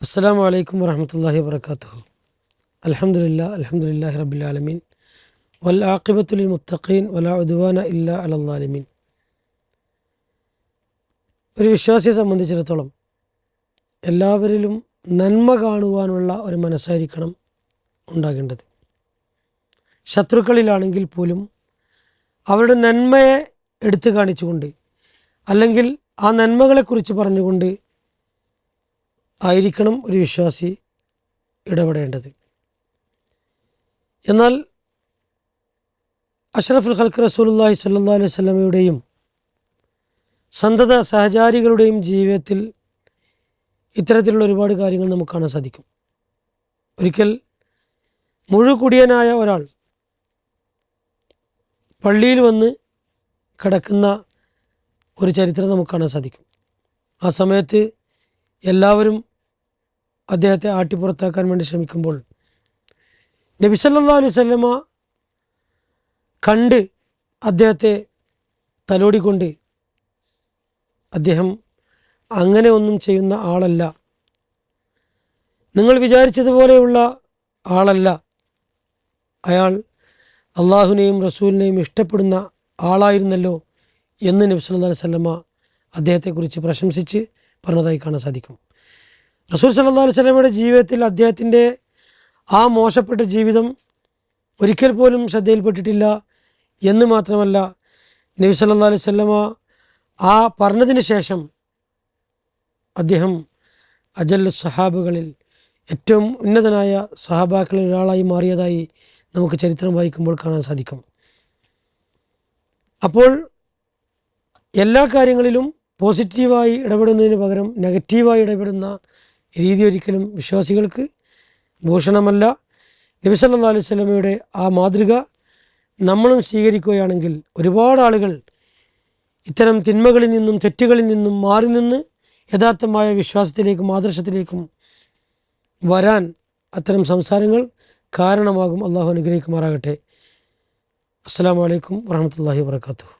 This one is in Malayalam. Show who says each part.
Speaker 1: അസ്സാം വലൈക്കും വരഹമത്തല്ലാഹി വാബർക്കാത്തു അലഹമുല്ല അലഹമുല്ലാഹി റബുലാലമീൻ വൽ ആക്കിബത്തുൽ മുത്തഖീൻ വല ഉദ്വാന ഇല്ല അലല്ലാലിമീൻ ഒരു വിശ്വാസിയെ സംബന്ധിച്ചിടത്തോളം എല്ലാവരിലും നന്മ കാണുവാനുള്ള ഒരു മനസ്സായിരിക്കണം ഉണ്ടാകേണ്ടത്. ശത്രുക്കളിലാണെങ്കിൽ പോലും അവരുടെ നന്മയെ എടുത്തു കാണിച്ചുകൊണ്ട് അല്ലെങ്കിൽ ആ നന്മകളെക്കുറിച്ച് പറഞ്ഞുകൊണ്ട് ആയിരിക്കണം ഒരു വിശ്വാസി ഇടപെടേണ്ടത്. എന്നാൽ അഷ്റഫുൽ ഖൽക്ക് റസൂലുല്ലാഹി സല്ലാ അലൈഹി സ്വലമയുടെയും സന്തത സഹചാരികളുടെയും ജീവിതത്തിൽ ഇത്തരത്തിലുള്ള ഒരുപാട് കാര്യങ്ങൾ നമുക്ക് കാണാൻ സാധിക്കും. ഒരിക്കൽ മുഴുകുടിയനായ ഒരാൾ പള്ളിയിൽ വന്ന് കിടക്കുന്ന ഒരു ചരിത്രം നമുക്ക് കാണാൻ സാധിക്കും. ആ സമയത്ത് എല്ലാവരും അദ്ദേഹത്തെ ആട്ടിപ്പുറത്താക്കാൻ വേണ്ടി ശ്രമിക്കുമ്പോൾ നബി സല്ലാ അലൈഹി കണ്ട് അദ്ദേഹത്തെ തലോടിക്കൊണ്ട് അദ്ദേഹം അങ്ങനെ ഒന്നും ചെയ്യുന്ന ആളല്ല. നിങ്ങൾ വിചാരിച്ചതുപോലെയുള്ള ആളല്ല. അയാൾ അള്ളാഹുവിനെയും റസൂലിനെയും ഇഷ്ടപ്പെടുന്ന ആളായിരുന്നല്ലോ എന്ന് നബി അലൈവല്ല അലൈഹി അദ്ദേഹത്തെക്കുറിച്ച് പ്രശംസിച്ച് പറഞ്ഞതായി കാണാൻ സാധിക്കും. റസൂൽ സല്ലാ അലൈഹി സ്വലമയുടെ ജീവിതത്തിൽ അദ്ദേഹത്തിന്റെ ആ മോശപ്പെട്ട ജീവിതം ഒരിക്കൽ പോലും ശ്രദ്ധയിൽപ്പെട്ടിട്ടില്ല എന്ന് മാത്രമല്ല നബി സല്ലാ അലൈഹി സ്വല്ലമ ആ പറഞ്ഞതിന് ശേഷം അദ്ദേഹം അജൽ സഹാബുകളിൽ ഏറ്റവും ഉന്നതനായ സഹാബാക്കളിൽ ഒരാളായി മാറിയതായി നമുക്ക് ചരിത്രം വായിക്കുമ്പോൾ കാണാൻ സാധിക്കും. അപ്പോൾ എല്ലാ കാര്യങ്ങളിലും പോസിറ്റീവായി ഇടപെടുന്നതിന് പകരം നെഗറ്റീവായി ഇടപെടുന്ന രീതി ഒരിക്കലും വിശ്വാസികൾക്ക് ഭൂഷണമല്ല. നബിസല്ലാ അലൈഹി സ്വലമയുടെ ആ മാതൃക നമ്മളും സ്വീകരിക്കുകയാണെങ്കിൽ ഒരുപാട് ആളുകൾ ഇത്തരം തിന്മകളിൽ നിന്നും തെറ്റുകളിൽ നിന്നും മാറി നിന്ന് യഥാർത്ഥമായ വിശ്വാസത്തിലേക്കും ആദർശത്തിലേക്കും വരാൻ അത്തരം സംസാരങ്ങൾ കാരണമാകും. അള്ളാഹു അനുഗ്രഹിക്കുമാറാകട്ടെ. അസ്സാം വലൈക്കും വാഹമത്തല്ലാഹി വാത്തു